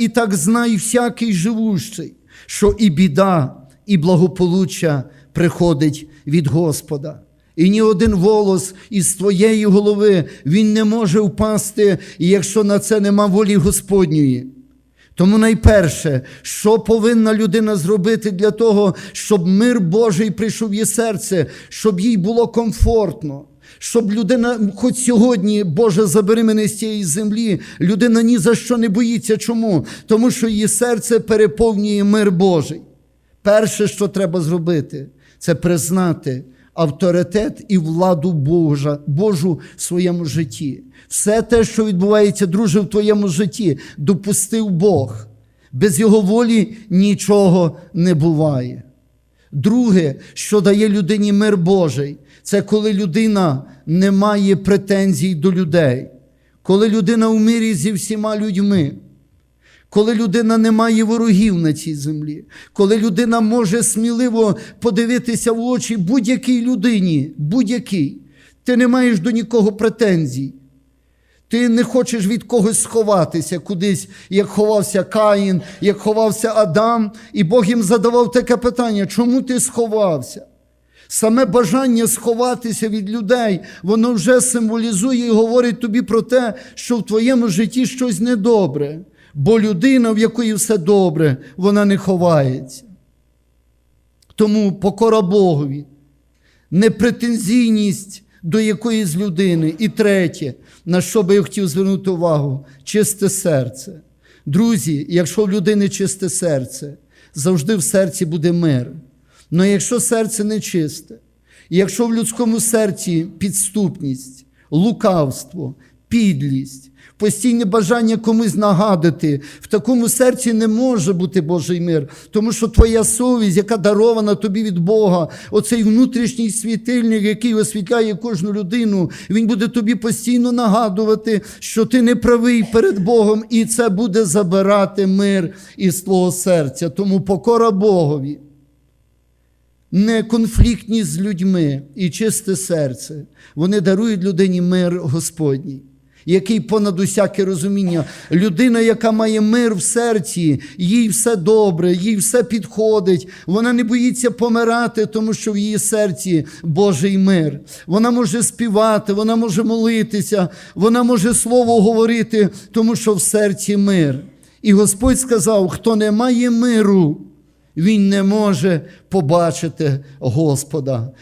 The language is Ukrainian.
і так знай всякий живущий, що і біда, і благополуччя приходить від Господа. І ні один волос із твоєї голови він не може впасти, якщо на це нема волі Господньої. Тому найперше, що повинна людина зробити для того, щоб мир Божий прийшов в її серце, щоб їй було комфортно, щоб людина, хоч сьогодні, Боже, забери мене з цієї землі, людина ні за що не боїться. Чому? Тому що її серце переповнює мир Божий. Перше, що треба зробити, це признати авторитет і владу Божа, Божу в своєму житті. Все те, що відбувається, друже, в твоєму житті, допустив Бог. Без Його волі нічого не буває. Друге, що дає людині мир Божий, це коли людина не має претензій до людей, коли людина в мирі зі всіма людьми. Коли людина не має ворогів на цій землі, коли людина може сміливо подивитися в очі будь-якій людині, будь-якій, ти не маєш до нікого претензій. Ти не хочеш від когось сховатися кудись, як ховався Каїн, як ховався Адам, і Бог їм задавав таке питання: чому ти сховався? Саме бажання сховатися від людей, воно вже символізує і говорить тобі про те, що в твоєму житті щось недобре. Бо людина, в якої все добре, вона не ховається. Тому покора Богові, непретензійність до якоїсь людини. І третє, на що би я хотів звернути увагу, чисте серце. Друзі, якщо в людини чисте серце, завжди в серці буде мир. Але якщо серце не чисте, якщо в людському серці підступність, лукавство, підлість, постійне бажання комусь нагадати, в такому серці не може бути Божий мир, тому що твоя совість, яка дарована тобі від Бога, оцей внутрішній світильник, який освітляє кожну людину, він буде тобі постійно нагадувати, що ти не правий перед Богом, і це буде забирати мир із твого серця. Тому покора Богові не конфліктність з людьми і чисте серце. Вони дарують людині мир Господній, який понад усяке розуміння. Людина, яка має мир в серці, їй все добре, їй все підходить. Вона не боїться помирати, тому що в її серці Божий мир. Вона може співати, вона може молитися, вона може слово говорити, тому що в серці мир. І Господь сказав: хто не має миру, він не може побачити Господа.